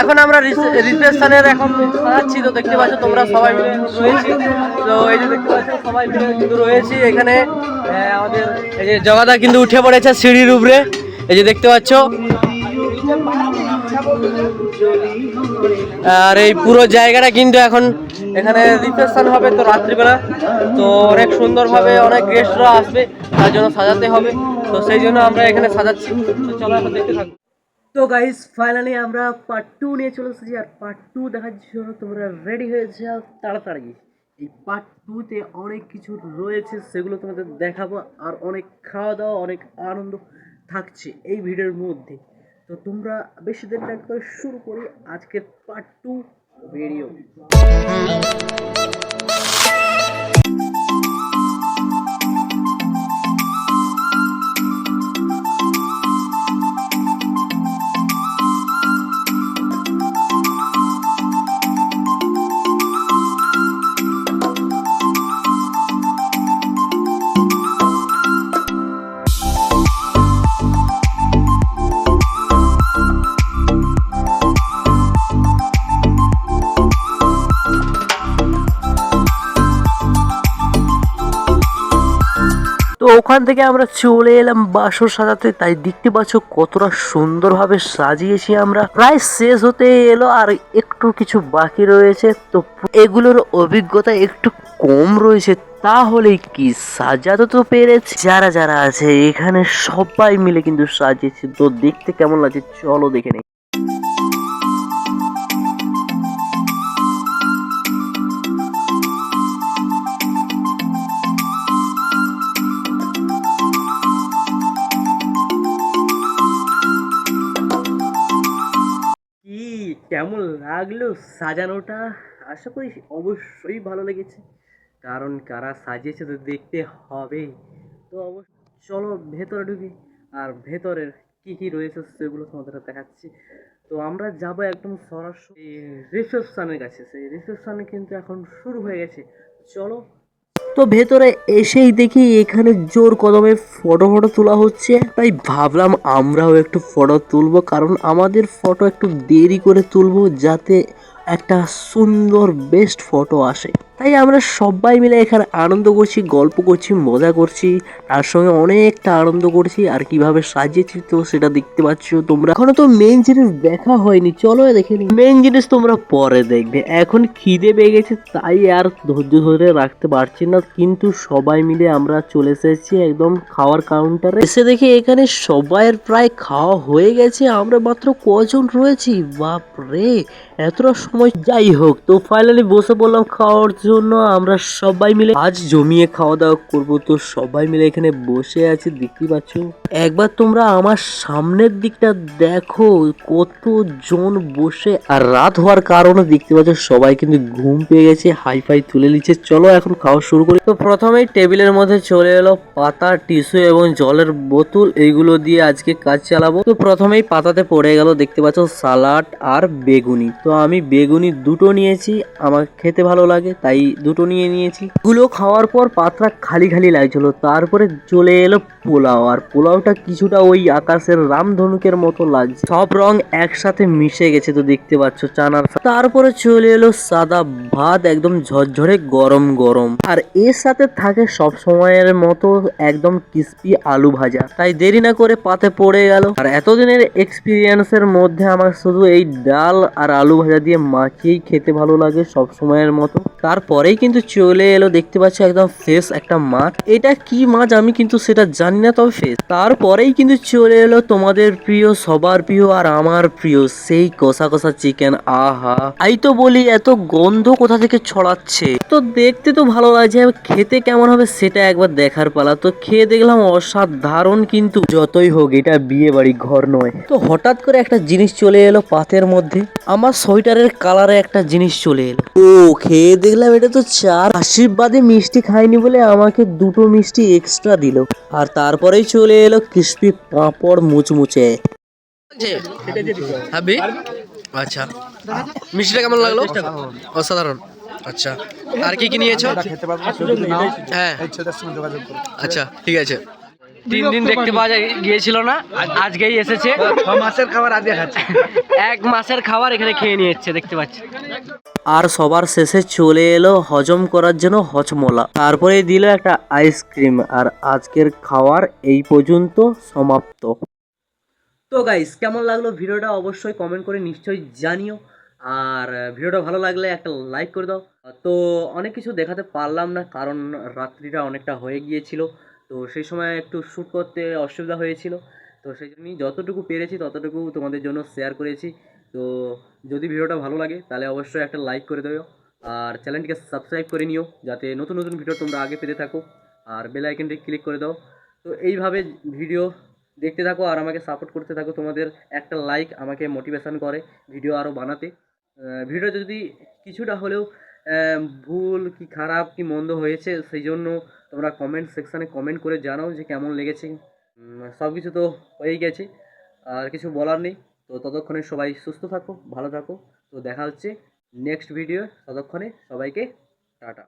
এখন আমরা রিসেপশনের এখন সাজাচ্ছি, তো দেখতে পাচ্ছ তোমরা সবাই মিলে রয়েছি তো এই যে দেখতে পাচ্ছ, সবাই মিলে কিন্তু রয়েছি। এখানে আমাদের এই যে জগাদা কিন্তু উঠে পড়েছে সিঁড়ির উপরে। এই যে দেখতে পাচ্ছ, আর এই পুরো জায়গাটা কিন্তু এখন এখানে রিসেপশন হবে তো রাত্রিবেলা। তো অনেক সুন্দরভাবে অনেক গেস্টরা আসবে, তার জন্য সাজাতে হবে। তো সেই জন্য আমরা এখানে সাজাচ্ছি। তো চলো, এখন দেখতে থাকব তো গাইস ফাইনালি আমরা পার্ট টু নিয়ে চলে এসেছি আর পার্ট টু দেখার জন্য তোমরা রেডি হয়ে যাও তাড়াতাড়ি। এই পার্ট টুতে অনেক কিছু রয়েছে, সেগুলো তোমাদের দেখাবো আর অনেক খাওয়া দাওয়া, অনেক আনন্দ থাকছে এই ভিডিওর মধ্যে। তো তোমরা বেশি দেরি না করে শুরু করি আজকের পার্ট টু ভিডিও ওখান থেকে আমরা চলে এলাম বাসর সাজাতে। তাই দেখতে পাচ্ছ কতটা সুন্দরভাবে সাজিয়েছি আমরা। প্রায় শেষ হতে এলো আর একটু কিছু বাকি রয়েছে। তো এগুলোর অভিজ্ঞতা একটু কম রয়েছে, তাহলে কি সাজাতে তো পেরেছি। যারা যারা আছে, এখানে সবাই মিলে কিন্তু সাজিয়েছি। তো দেখতে কেমন লাগছে, চলো দেখে নেই। লাগল সাজানোটা। আশা করি অবশ্যই ভালো লেগেছে। কারণ কারা সাজিয়েছে তো দেখতে হবে। তো অবশ্য চলো ভেতরে ঢুকি। আর ভেতরের কি কি রয়েছে সেগুলো তোমাদের দেখাচ্ছি। তো আমরা যাব একদম সরাসরি রিসেপশনের কাছে। সেই রিসেপশনে কিন্তু এখন শুরু হয়ে গেছে। চলো তো ভেতরে এসেই দেখি এখানে জোর কদমে ফটো ফটো তোলা হচ্ছে। তাই ভাবলাম আমরাও একটু ফটো তুলবো, কারণ আমাদের ফটো একটু দেরি করে তুলবো যাতে একটা সুন্দর বেস্ট ফটো আসে। তাই আমরা সবাই মিলে এখানে আনন্দ করছি, গল্প করছি, মজা করছি, তার সঙ্গে অনেকটা আনন্দ করছি। আর কীভাবে সাজিয়েছি তো সেটা দেখতে পাচ্ছ তোমরা। এখনও তো মেন জিনিস দেখা হয়নি, চলো দেখে নি মেন জিনিস তোমরা পরে দেখবে। এখন খিদে পেয়ে গেছে, তাই আর ধৈর্য ধরে রাখতে পারছি না। কিন্তু সবাই মিলে আমরা চলে এসেছি একদম খাওয়ার কাউন্টারে এসে দেখি এখানে সবাইয়ের প্রায় খাওয়া হয়ে গেছে। আমরা মাত্র কজন রয়েছি? বাপ রে এতটা সময়। যাই হোক তো ফাইনালি বসে পড়লাম খাওয়ার জন্য। আমরা সবাই মিলে আজ জমিয়ে খাওয়া দাওয়া করব। তো সবাই মিলে এখানে বসে আছি দেখতে পাচ্ছ। একবার তোমরা আমার সামনের দিকটা দেখো কত জন বসে আর রাত হওয়ার কারণে দেখতে পাচ্ছ সবাই কিন্তু ঘুম পেয়ে গেছে হাই ফাই তুলে নিচ্ছে। চলো এখন খাওয়া শুরু করি। তো প্রথমেই টেবিলের মধ্যে চলে এলো পাতা, টিস্যু এবং জলের বোতল। এইগুলো দিয়ে আজকে কাজ চালাবো। তো প্রথমেই পাতাতে পড়ে গেল, দেখতে পাচ্ছ, সালাড আর বেগুনি। তো আমি বেগুনি দুটো নিয়েছি, আমার খেতে ভালো লাগে, তাই দুটো নিয়ে নিয়েছি। গুলো খাওয়ার পর পাত্রা খালি খালি লাগছিল, তারপরে চলে এলো পোলাও, আর পোলাওটা কিছুটা ওই আকাশের রামধনুকের মতো লাগছে। সব রং একসাথে মিশে গেছে তো দেখতে পাচ্ছ চানার তারপরে চলে এলো সাদা ভাত, একদম ঝরঝরে গরম গরম। আর এর সাথে থাকে সব সময়ের মতো একদম ক্রিস্পি আলু ভাজা। তাই দেরি না করে পাতে পড়ে গেল। আর এতদিনের এক্সপিরিয়েন্সের মধ্যে আমার শুধু এই ডাল আর আলু ভাজা দিয়ে মাখিয়েই খেতে ভালো লাগে সব সময়ের মতো। তারপরেই কিন্তু চলে এলো দেখতে পাচ্ছি একদম ফ্রেশ একটা মাছ। এটা কি মাছ আমি কিন্তু সেটা জানি না, তবে ফ্রেশ তারপরেই কিন্তু চলে এলো তোমাদের প্রিয়, সবার প্রিয় আর আমার প্রিয় সেই কষা কষা চিকেন আহা! আই তো বলি, এত গন্ধ কোথা থেকে ছড়াচ্ছে? তো দেখতে তো ভালো লাগছে, খেতে কেমন হবে সেটা একবার দেখার পালা। তো খেয়ে দেখলাম অসাধারণ কিন্তু, যতই হোক এটা বিয়ে বাড়ি ঘর নয়। তো হঠাৎ করে একটা জিনিস চলে এলো পাতের মধ্যে। আমার সোয়েটারের কালারে একটা জিনিস চলে এলো। ও খেয়ে দেখলাম এটা তো চার আশীর্বাদে মিষ্টি খাইনি বলে আমাকে দুটো মিষ্টি এক্সট্রা দিল। আর তারপরেই চলে এলো ক্রিস্পি পাঁপড় মুচমুচে। হাবি? আচ্ছা। মিষ্টিটা কেমন লাগল? অসাধারণ। আচ্ছা। আর কি কি নিয়েছো? হ্যাঁ। আচ্ছা ঠিক আছে। তিন দিন দেখতে পাওয়া যায় গিয়েছিল না আজকেই এসেছে। ছ মাসের খাবার আজকে খাচ্ছে। এক মাসের খাবার এখানে খেয়ে নিয়েছে দেখতে পাচ্ছি। আর সবার শেষে চলে এলো হজম করার জন্য হজমোলা। তারপরে দিল একটা আইসক্রিম আর আজকের খাওয়ার এই পর্যন্ত সমাপ্ত। তো গাইস কেমন লাগল ভিডিওটা? অবশ্যই কমেন্ট করে নিশ্চয়ই জানিও। আর ভিডিওটা ভালো লাগলে একটা লাইক করে দাও। তো অনেক কিছু দেখাতে পারলাম না কারণ রাত্রিটা অনেকটা হয়ে গিয়েছিল। তো সেই সময় একটু শ্যুট করতে অসুবিধা হয়েছিল। তো সেই জন্যই যতটুকু পেরেছি, ততটুকু তোমাদের জন্য শেয়ার করেছি। তো যদি ভিডিওটা ভালো লাগে, তাহলে অবশ্যই একটা লাইক করে দেও। আর চ্যানেলটিকে সাবস্ক্রাইব করে নিও, যাতে নতুন নতুন ভিডিও তোমরা আগে পেতে থাকো। আর বেল আইকনটি ক্লিক করে দাও। তো এইভাবে ভিডিও দেখতে থাকো আর আমাকে সাপোর্ট করতে থাকো। তোমাদের একটা লাইক আমাকে মোটিভেশন করে ভিডিও আরও বানাতে। ভিডিও যদি কিছুটা হলেও ভুল কি খারাপ কি মন্দ হয়েছে, সেই জন্য তোমরা কমেন্ট সেকশানে কমেন্ট করে জানাও যে কেমন লেগেছে। সব কিছু তো হয়েই গেছে, আর কিছু বলার নেই। তো ততক্ষণে সবাই সুস্থ থাকো, ভালো থাকো। তো দেখা হচ্ছে নেক্সট ভিডিও ততক্ষণে সবাইকে টাটা।